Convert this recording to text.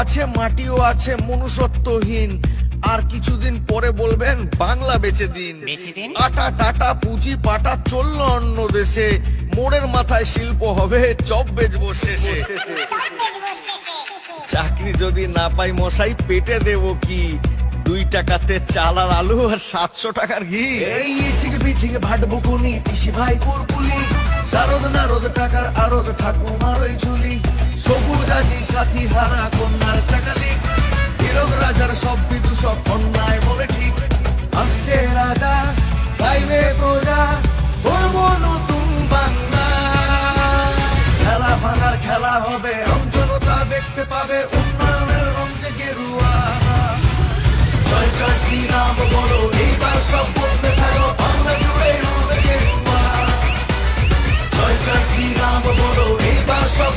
আছে মাটিও আছে মনুষ্যত্বহীন। আর কিছুদিন পরে বলবেন বাংলা বেচে দিন। আটা টাটা পুঁজি পাটা চলল অন্য দেশে। মোড়ের মাথায় শিল্প হবে চপ বেচবো শেষে। চাকরি যদি না পাই মশাই পেটে দেব কি? দুই টাকাতে চাল আর আলু আর সাতশো টাকার ঘি। এই ইচিক বিচিক ভাট বুকুনি পিসি ভাই কুরকুলি। শারদ নারদ টাকার আরদ ঠাকুমার ওই ঝুলি। সাথী হারা কন্যার চাকালিক। হীরক রাজার সব বিদূষক অন্যায় বলে ঠিক। আসছে রাজা গাইবে প্রজা, করব নতুন বাংলা। খেলা ভাঙার খেলা হবে অঞ্চলতা দেখতে পাবে উন্নয়নের রঞ্জে গেরুয়া। জয়কার শ্রীরাম বড় এইবার সব বলতে থাকো, বাংলা জুড়ে হবে গেরুয়া। জয়কার শ্রীরাম, বলো, এইবার সব